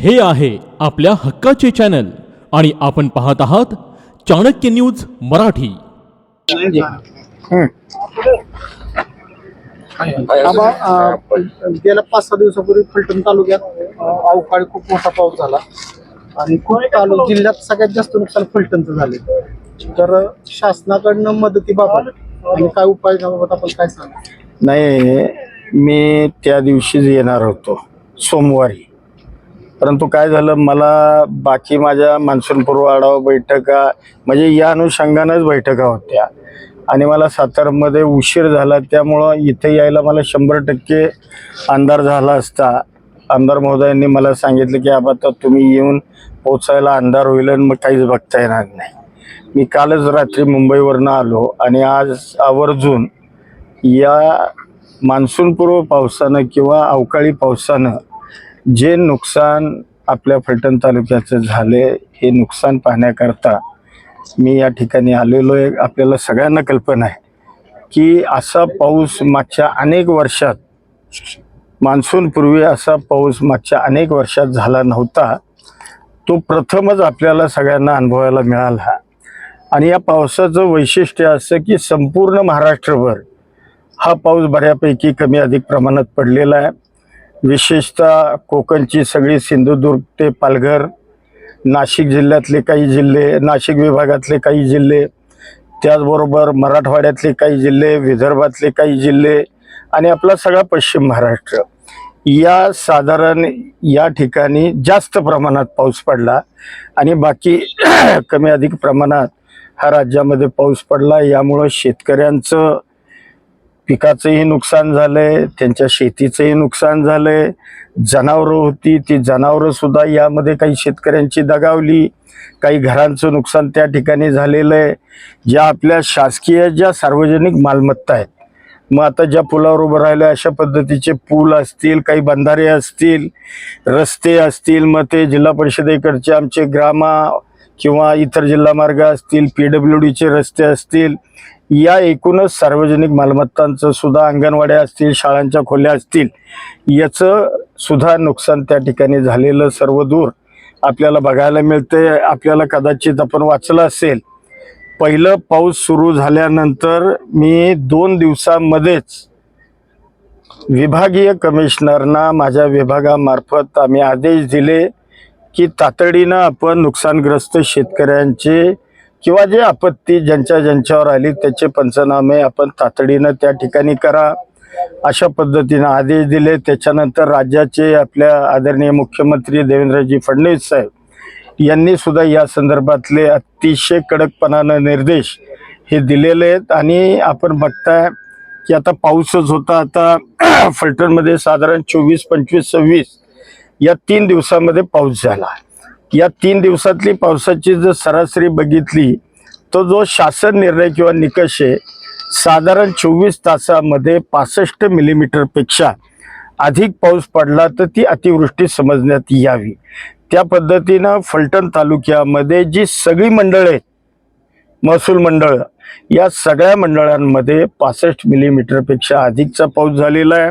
हे आहे आपल्या हक्काचे चॅनल आणि आपण पाहत आहात चाणक्य न्यूज मराठी. आबा अ, गेल्या पाच सहा दिवसापूर्वी फलटण तालुक्यात अ, अवकाळी खूप मोठा पाऊस झाला. आणि खूप तालु जिल्ह्यात सगळ्यात जास्त नुकसान फलटणचं झाले. तर अ, शासनाकडनं मदतीबाबत आणि काय उपाययोजनाबाबत आपण काय सांगा? नाही मी त्या दिवशीच येणार होतो. सोमवारी. परंतु काय झालं मला बाकी माझ्या मान्सूनपूर्व आढावा बैठका म्हणजे या अनुषंगानंच बैठका होत्या. आणि मला सातारमध्ये उशीर झाला त्यामुळं इथे यायला मला शंभर टक्के अंधार झाला असता. आमदार महोदयांनी मला सांगितलं की आता तुम्ही येऊन पोचायला अंधार होईल आणि मग काहीच बघता येणार नाही. मी कालच रात्री मुंबईवरनं आलो आणि आज आवर्जून या मान्सूनपूर्व पावसानं किंवा अवकाळी पावसानं जे नुकसान आपल्या फलटण तालुक्याचं झाले हे नुकसान पाहण्याकरता मी या ठिकाणी आलेलो आहे आपल्याला सगळ्यांना कल्पना आहे की असा पाऊस मागच्या अनेक वर्षात मान्सूनपूर्वी असा पाऊस मागच्या अनेक वर्षात झाला नव्हता. तो प्रथमच आपल्याला सगळ्यांना अनुभवायला मिळाला. आणि या पावसाचं वैशिष्ट्य असं की संपूर्ण महाराष्ट्रभर हा पाऊस बऱ्यापैकी कमी अधिक प्रमाणात पडलेला आहे. विशेषतः कोकणची सगळी सिंधुदुर्ग ते पालघर नाशिक जिल्ह्यातले काही जिल्हे नाशिक विभागातले काही जिल्हे त्याचबरोबर मराठवाड्यातले काही जिल्हे विदर्भातले काही जिल्हे आणि आपला सगळा पश्चिम महाराष्ट्र. या साधारण या ठिकाणी जास्त प्रमाणात पाऊस पडला आणि बाकी कमी अधिक प्रमाणात हा राज्यामध्ये पाऊस पडला. यामुळं शेतकऱ्यांचं पिकाचंही नुकसान झालंय त्यांच्या शेतीचंही नुकसान झालंय. जनावरं होती ती जनावरं सुद्धा यामध्ये काही शेतकऱ्यांची दगावली. काही घरांचं नुकसान त्या ठिकाणी झालेलं आहे. ज्या आपल्या शासकीय ज्या सार्वजनिक मालमत्ता आहेत मग आता ज्या पुलावर उभं राहिलं अशा पद्धतीचे पूल असतील काही बंधारे असतील रस्ते असतील मग ते जिल्हा परिषदेकडचे आमचे ग्रामा किंवा इतर जिल्हा मार्ग असतील पी डब्ल्यू डीचे रस्ते असतील या एकूणच सार्वजनिक मालमत्तांचं सुद्धा अंगणवाड्या असतील शाळांच्या खोल्या असतील याचं सुद्धा नुकसान त्या ठिकाणी झालेलं सर्व दूर आपल्याला बघायला मिळते आपल्याला कदाचित आपण वाचलं असेल पहिलं पाऊस सुरू झाल्यानंतर मी दोन दिवसामध्येच विभागीय कमिशनरना माझ्या विभागामार्फत आम्ही आदेश दिले की तातडीनं आपण नुकसानग्रस्त शेतकऱ्यांचे किंवा जे आपत्ती ज्यांच्या ज्यांच्यावर आली त्याचे पंचनामे आपण तातडीनं त्या ठिकाणी करा. अशा पद्धतीनं आदेश दिले. त्याच्यानंतर राज्याचे आपल्या आदरणीय मुख्यमंत्री देवेंद्रजी फडणवीस साहेब यांनी सुद्धा या संदर्भातले अतिशय कडकपणानं निर्देश हे दिलेले आहेत. आणि आपण बघताय की आता पाऊसच होता. आता फलटणमध्ये साधारण चोवीस पंचवीस सव्वीस या तीन दिवसामध्ये पाऊस झाला. या तीन दिवसातली पावसाची जर सरासरी बघितली तर जो शासन निर्णय किंवा निकष आहे साधारण चोवीस तासामध्ये पासष्ट मिलीमीटरपेक्षा अधिक पाऊस पडला तर ती अतिवृष्टी समजण्यात यावी. त्या पद्धतीनं फलटण तालुक्यामध्ये जी सगळी मंडळं आहेत महसूल मंडळ या सगळ्या मंडळांमध्ये पासष्ट मिलीमीटरपेक्षा अधिकचा पाऊस झालेला आहे.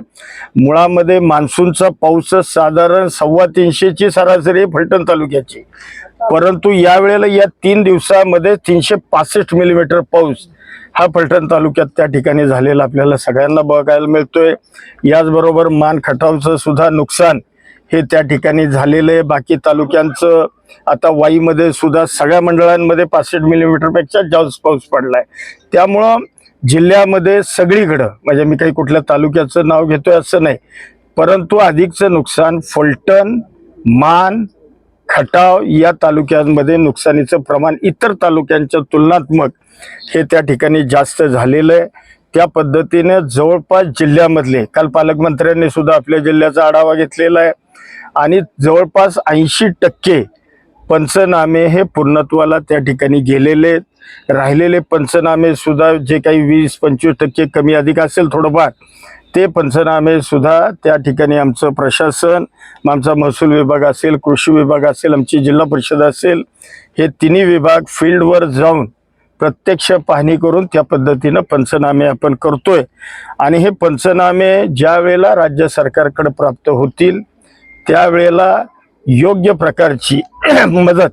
मुळामध्ये मान्सूनचा पाऊस साधारण सव्वा तीनशेची सरासरी फलटण तालुक्याची. परंतु यावेळेला या तीन दिवसामध्ये तीनशे पासष्ट मिलीमीटर पाऊस हा फलटण तालुक्यात त्या ठिकाणी झालेला आपल्याला सगळ्यांना बघायला मिळतोय. याचबरोबर मान खटावचं सुद्धा नुकसान हे त्या ठिकाणी झालेलं आहे. बाकी तालुक्यांचं आता वाईमध्ये सुद्धा सगळ्या मंडळांमध्ये पासष्ट मिलीमीटरपेक्षा जास्त पाऊस पडला आहे त्यामुळं जिल्ह्यामध्ये सगळीकडं म्हणजे मी काही कुठल्या तालुक्याचं नाव घेतोय असं नाही परंतु अधिकचं नुकसान फलटण मान खटाव या तालुक्यांमध्ये नुकसानीचं प्रमाण इतर तालुक्यांच्या तुलनात्मक हे त्या ठिकाणी जास्त झालेलं आहे. त्या पद्धतीने जवळपास जिल्ह्यामधले काल पालकमंत्र्यांनी सुद्धा आपल्या जिल्ह्याचा आढावा घेतलेला आहे. आणि जवळपास ऐंशी टक्के पंचनामे हे पूर्णत्वाला त्या ठिकाणी गेलेले राहिलेले पंचनामे सुद्धा जे काही वीस पंचवीस टक्के कमी अधिक असेल थोडंफार ते पंचनामे सुद्धा त्या ठिकाणी आमचं प्रशासन आमचा महसूल विभाग असेल कृषी विभाग असेल आमची जिल्हा परिषद असेल हे तिन्ही विभाग फील्डवर जाऊन प्रत्यक्ष पाहणी करून त्या पद्धतीनं पंचनामे आपण करतोय. आणि हे पंचनामे ज्या वेळेला राज्य सरकारकडे प्राप्त होतील त्यावेळेला योग्य प्रकारची मदत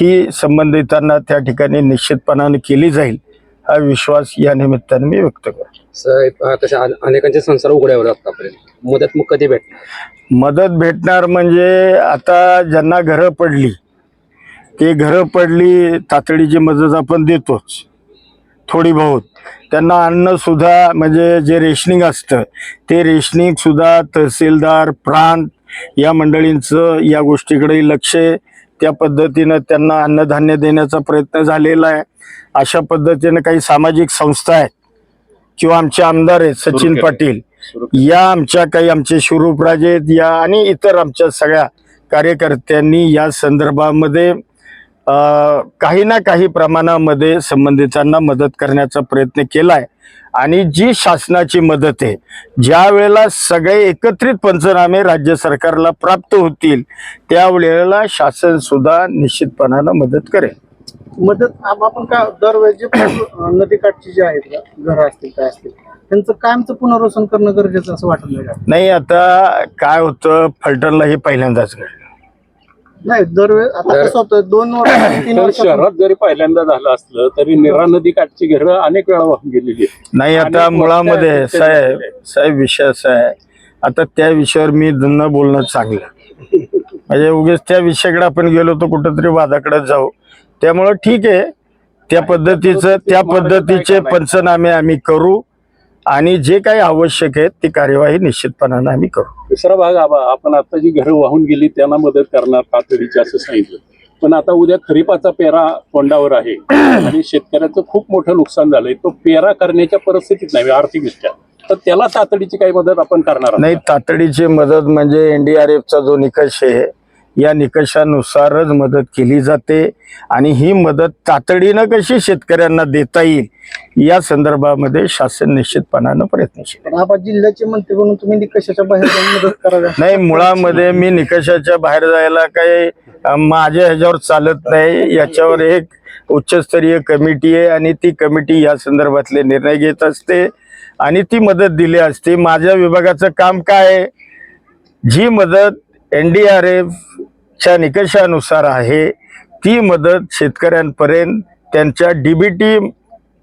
ही संबंधितांना त्या ठिकाणी निश्चितपणाने केली जाईल हा विश्वास या निमित्ताने मी व्यक्त करतो. तशा अने- अनेकांचे संसार उघड्यावर आतापर्यंत. मदत मग कधी भेटणार? मदत भेटणार म्हणजे आता ज्यांना घरं पडली ते घरं पडली तातडीची मदत आपण देतोच. थोडी बहुत. त्यांना अन्न सुद्धा म्हणजे जे रेशनिंग असतं ते रेशनिंग सुद्धा तहसीलदार प्रांत या मंडळींचं या गोष्टीकडे लक्ष आहे. त्या पद्धतीनं त्यांना अन्नधान्य देण्याचा प्रयत्न झालेला आहे. अशा पद्धतीनं काही सामाजिक संस्था आहेत किंवा आमचे आमदार आहेत सचिन पाटील. या आमच्या काही आमचे शिवरूपराजे आहेत या आणि इतर आमच्या सगळ्या कार्यकर्त्यांनी या संदर्भामध्ये काही ना काही प्रमाणामध्ये संबंधितांना मदत करण्याचा प्रयत्न केलाय. आणि जी शासनाची मदत आहे ज्या वेळेला सगळे एकत्रित पंचनामे राज्य सरकारला प्राप्त होतील त्यावेळेला शासन सुद्धा निश्चितपणानं मदत करेल. मदत आप- आपण जे पूर- नदीकाठची जे आहेत का घरं असतील काय असतील त्यांचं कायमचं पुनर्वसन करणं गरजेचं असं वाटत नाही का? नाही आता काय होतं फलटणला हे पहिल्यांदाच घडलं. नाही दरवेळेस आता कसं होतं दोन वर्ष तीन तर वर्ष शहरात जरी पहिल्यांदा झालं असलं तरी निरा नदी काठची घरं अनेक वेळा वाहून गेलेली आहेत. नाही आता मुळामध्ये साहेब. साहेब विषय असा आहे. आता त्या विषयावर मी न बोलणं चांगलं. म्हणजे उगेच त्या विषयाकडे आपण गेलो तर कुठंतरी वादाकडे जाऊ. त्यामुळं ठीक आहे. त्या पद्धतीचं त्या पद्धतीचे पंचनामे आम्ही करू. आणि जे काही आवश्यक आहे ती कार्यवाही निश्चितपणाने आम्ही करू. दुसरा भाग आबा आपण आता जी घरं वाहून गेली त्यांना मदत करणार तातडीची असं सांगितलं. पण आता उद्या खरीपाचा पेरा तोंडावर आहे आणि शेतकऱ्याचं खूप मोठं नुकसान झालंय. तो पेरा करण्याच्या परिस्थितीत नाही आर्थिकदृष्ट्या. तर त्याला तातडीची काही मदत आपण करणार. नाही तातडीची मदत म्हणजे एनडीआरएफचा जो निकष आहे या निकषानुसारच मदत केली जाते आणि ही मदत तातडीनं कशी शेतकऱ्यांना देता येईल या संदर्भामध्ये शासन निश्चितपणानं प्रयत्नशील आपण जिल्ह्याचे मंत्री म्हणून तुम्ही निकषाच्या बाहेर जाऊन मदत करावी. नाही मुळामध्ये मी निकषाच्या बाहेर जायला काही माझ्या ह्याच्यावर चालत नाही. याच्यावर एक उच्चस्तरीय कमिटी आहे आणि ती कमिटी या संदर्भातले निर्णय घेत असते आणि ती मदत दिली असते. माझ्या विभागाचं काम काय आहे? जी मदत एन डी आर एफच्या निकषानुसार आहे. ती मदत शेतकऱ्यांपर्यंत त्यांच्या डीबीटी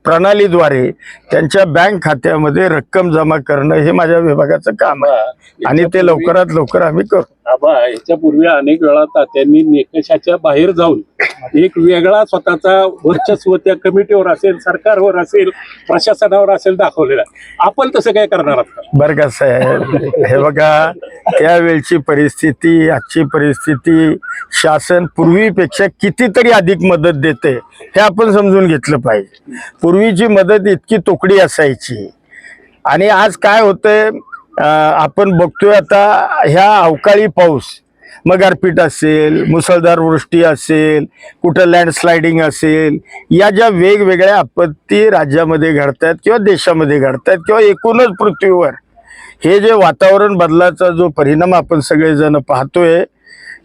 प्रणालीद्वारे त्यांच्या बँक खात्यामध्ये रक्कम जमा करणं हे माझ्या विभागाचं काम आहे. आणि ते लवकरात लवकर आम्ही करू. आबा याच्यापूर्वी अनेक वेळा तात्यांनी निकषाच्या बाहेर जाऊन एक वेगळा स्वतःचा वर्चस्व त्या कमिटीवर असेल सरकारवर असेल प्रशासनावर असेल दाखवलेला आपण तसं काय करणार आहात? बरं का साहेब? हे बघा त्यावेळची परिस्थिती आजची परिस्थिती शासन पूर्वीपेक्षा कितीतरी अधिक मदत देते हे आपण समजून घेतलं पाहिजे. पूर्वीची मदत इतकी तोकडी असायची. आणि आज काय होतंय आपण बघतोय आता ह्या अवकाळी पाऊस मग गारपीट असेल मुसळधार वृष्टी असेल कुठं लँडस्लायडिंग असेल या ज्या वेगवेगळ्या आपत्ती राज्यामध्ये घडतात किंवा देशामध्ये घडतात किंवा एकूणच पृथ्वीवर हे जे वातावरण बदलाचा जो परिणाम आपण सगळेजण पाहतोय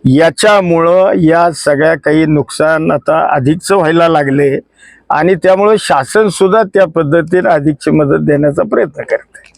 याच्यामुळं या सगळ्या काही नुकसान आता अधिकच व्हायला लागले आणि त्यामुळं शासन सुद्धा त्या पद्धतीने अधिकची मदत देण्याचा प्रयत्न करते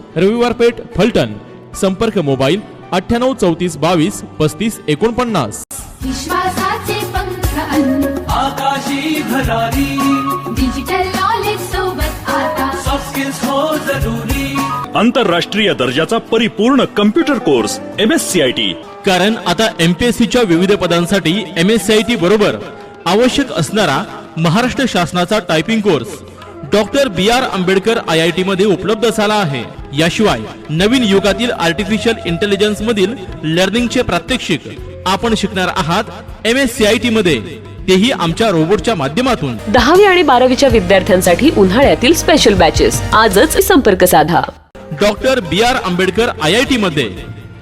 रविवार पेठ फलटण. संपर्क मोबाईल अठ्ठ्याण्णव चौतीस बावीस पस्तीस एकोणपन्नास. विश्वासाचे पंख अन आकाशी भरारी. डिजिटल नॉलेज सोबत आता. सॉफ्ट स्किल्स हो जरुरी. आंतरराष्ट्रीय दर्जाचा परिपूर्ण computer course M S C I T कारण आता एमपीएससी च्या विविध पदांसाठी M S C I T बरोबर आवश्यक असणारा महाराष्ट्र शासनाचा typing course doctor B R Ambedkar I I T मध्ये उपलब्ध झाला आहे. याशिवाय नवीन युगातील आर्टिफिशियल इंटेलिजन्स मधील लर्निंगचे प्रात्यक्षिक आपण शिकणार आहात M S C I T मध्ये. तेही आमच्या रोबोटच्या माध्यमातून. दहावी आणि बारावीच्या विद्यार्थ्यांसाठी उन्हाळ्यातील स्पेशल बॅचेस आजच संपर्क साधा. Doctor B R Ambedkar I I T मध्ये.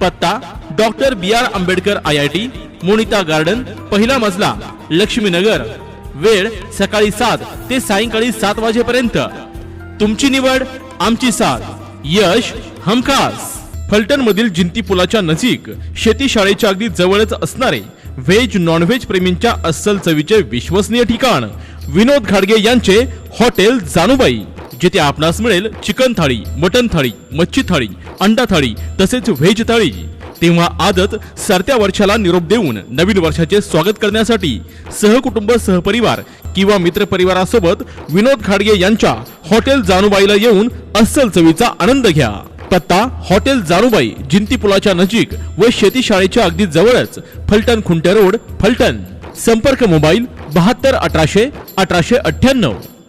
पत्ता doctor B R Ambedkar I I T Monita garden पहिला मजला लक्ष्मीनगर. वेळ सकाळी सात ते सायंकाळी सात वाजेपर्यंत. तुमची निवड आमची साथ. यश हमखास. फलटण मधील जिंती पुलाच्या नजीक शेती शाळेच्या अगदी जवळच असणारे व्हेज नॉनव्हेज प्रेमींच्या अस्सल चवीचे विश्वसनीय ठिकाण विनोद घाडगे यांचे हॉटेल जानूबाई जिथे आपणास मिळेल चिकन थाळी मटन थाळी मच्छी थाळी अंडा थाळी तसेच व्हेज थाळी. तेव्हा आजच सरत्या वर्षाला निरोप देऊन नवीन वर्षाचे स्वागत करण्यासाठी सहकुटुंब सहपरिवार किंवा मित्रपरिवारासोबत विनोद खाडगे यांच्या हॉटेल जानूबाईला येऊन अस्सल चवीचा आनंद घ्या. पत्ता हॉटेल जानूबाई जिंती पुलाच्या नजीक व शेती शाळेच्या अगदी जवळच फलटण खुंटे रोड फलटण. संपर्क मोबाईल बहात्तर अठराशे अठराशे अठ्ठ्याण्णव.